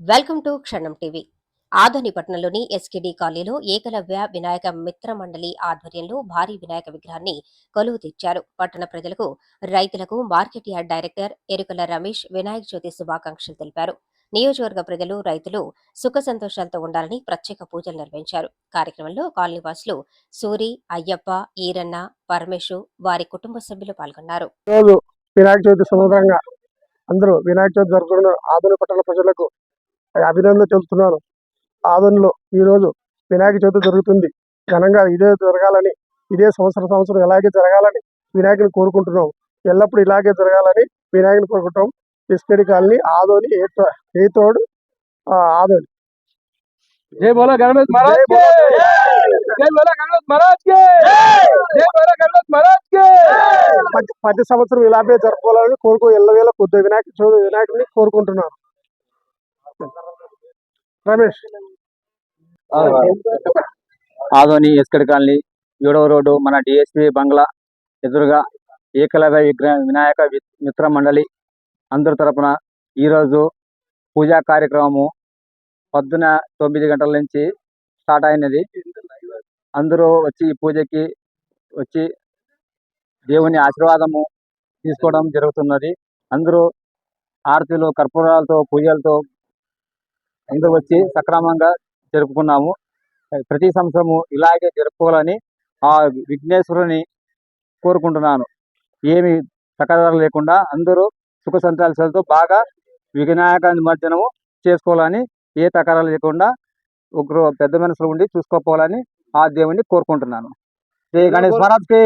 Welcome to Kshanam TV. Adoni పట్టణంలోని SKD కాలనీలో ఏకలవ్య వినాయక మిత్ర మండలి ఆధ్వర్యంలో భారీ వినాయక విగ్రహాన్ని కొలువు తెచ్చారు పట్టణ ప్రజలకు రైతులకు market yard director Erukala Ramesh Vinayaka Chavithi శుభాకాంక్షలు తెలిపారు. నియోజకవర్గ ప్రజలు రైతులు సుఖ సంతోషాలతో ఉండాలని ప్రత్యేక పూజలు నిర్వహించారు. కార్యక్రమంలో కాలనీవాసులు సూరి అయ్యప్ప ఈరన్న పరమేశు వారి కుటుంబ సభ్యులు పాల్గొన్నారు. వినాయక చవితి సందర్భంగా అందరూ వినాయక చవితి జరుపుకున్న ఆధునిక పట్టణ ప్రజలకు అభినందన చెందుతున్నాను ఆదరణలో ఈరోజు వినాయక చవితి జరుగుతుంది. ఘనంగా ఇదే జరగాలని ఇదే సంవత్సరం సంవత్సరం ఇలాగే జరగాలని వినాయకుని కోరుకుంటున్నాం. ఎల్లప్పుడూ ఇలాగే జరగాలని వినాయకుని కోరుకుంటాం biscuit colony Adoni eighth eighth Adoni. జై బోలా గణపతి మహారాజ్ జై బోలా గణపతి మహారాజ్ జై బోలా గణపతి మహారాజ్ ప్రతి సంవత్సరం ఇలాగే జరుపుకోవాలని కోరుకో ఎల్లవేళ కొద్ది వినాయక వినాయకుడిని కోరుకుంటున్నాను. రమేష్. ఆదోని ఎస్కడ్ కాలనీ ఏడవ రోడ్డు మన డిఎస్పి బంగ్లా ఎదురుగా ఏకలవ్య విగ్రహ వినాయక మిత్ర మండలి. అందరి తరపున ఈరోజు పూజా కార్యక్రమము పొద్దున తొమ్మిది గంటల నుంచి స్టార్ట్ అయినది. అందరూ వచ్చి ఈ పూజకి వచ్చి దేవుని ఆశీర్వాదము తీసుకోవడం జరుగుతున్నది. అందరూ ఆరతిలు కర్పూరాలతో పూజలతో అందరూ వచ్చి సక్రమంగా జరుపుకున్నాము. ప్రతి సంవత్సరము ఇలాగే జరుపుకోవాలని ఆ విఘ్నేశ్వరుని కోరుకుంటున్నాను. ఏమి తకరారు లేకుండా అందరూ సుఖ సంతోషాలతో బాగా వినాయక నిమజ్జనము చేసుకోవాలని ఏ తకరాలు లేకుండా ఒకరు పెద్ద మనసులు ఉండి చూసుకోపోవాలని ఆ దేవుని కోరుకుంటున్నాను. జై! గణేష్ మహారాజ్కి